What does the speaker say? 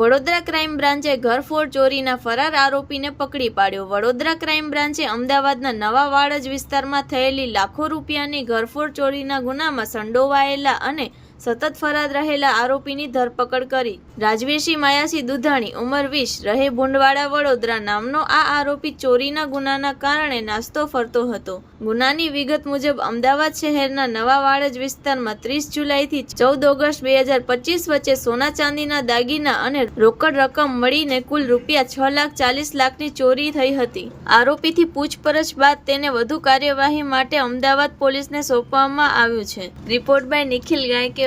Vadodara crime બ્રાન્ચે ઘરફોડ ચોરીના ફરાર આરોપીને પકડી પાડ્યો. વડોદરા ક્રાઇમ બ્રાન્ચે અમદાવાદના નવા વાડજ વિસ્તારમાં થયેલી લાખો રૂપિયાની ઘરફોડ ચોરીના ગુનામાં સંડોવાયેલા અને સતત ફરાર રહેલા આરોપીની ધરપકડ કરી. રાજવીરસિંહ માયાસિંહ દુધાણી, ઉંમર વીસ, રહે ભુંડવાડા, વડોદરા નામનો આ આરોપી ચોરીના ગુનાના કારણે નાસ્તો ફરતો હતો. ગુનાની વિગત મુજબ અમદાવાદ શહેરના નવા વાડજ વિસ્તારમાં ત્રીસ જુલાઈથી ચૌદ ઓગસ્ટ બે હજાર પચીસ વચ્ચે સોના ચાંદીના દાગીના અને રોકડ રકમ મળીને કુલ રૂપિયા છ લાખ ચાલીસ લાખની ચોરી થઈ હતી. આરોપીથી પૂછપરછ બાદ તેને વધુ કાર્યવાહી માટે અમદાવાદ પોલીસને સોંપવામાં આવ્યું છે. Report by Nikhil Gayke